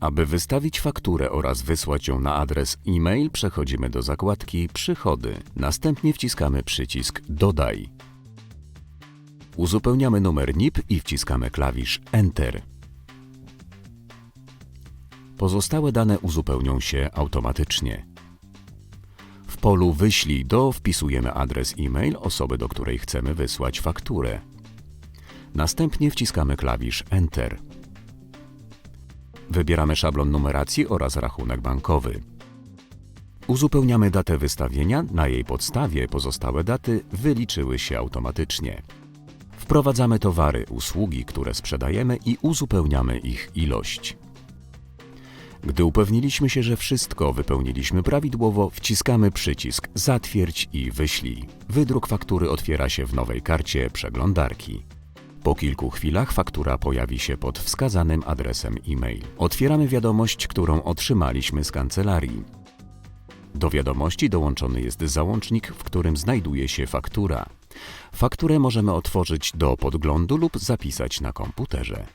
Aby wystawić fakturę oraz wysłać ją na adres e-mail, przechodzimy do zakładki Przychody. Następnie wciskamy przycisk Dodaj. Uzupełniamy numer NIP i wciskamy klawisz Enter. Pozostałe dane uzupełnią się automatycznie. W polu Wyślij do wpisujemy adres e-mail osoby, do której chcemy wysłać fakturę. Następnie wciskamy klawisz Enter. Wybieramy szablon numeracji oraz rachunek bankowy. Uzupełniamy datę wystawienia, na jej podstawie pozostałe daty wyliczyły się automatycznie. Wprowadzamy towary, usługi, które sprzedajemy i uzupełniamy ich ilość. Gdy upewniliśmy się, że wszystko wypełniliśmy prawidłowo, wciskamy przycisk Zatwierdź i wyślij. Wydruk faktury otwiera się w nowej karcie przeglądarki. Po kilku chwilach faktura pojawi się pod wskazanym adresem e-mail. Otwieramy wiadomość, którą otrzymaliśmy z kancelarii. Do wiadomości dołączony jest załącznik, w którym znajduje się faktura. Fakturę możemy otworzyć do podglądu lub zapisać na komputerze.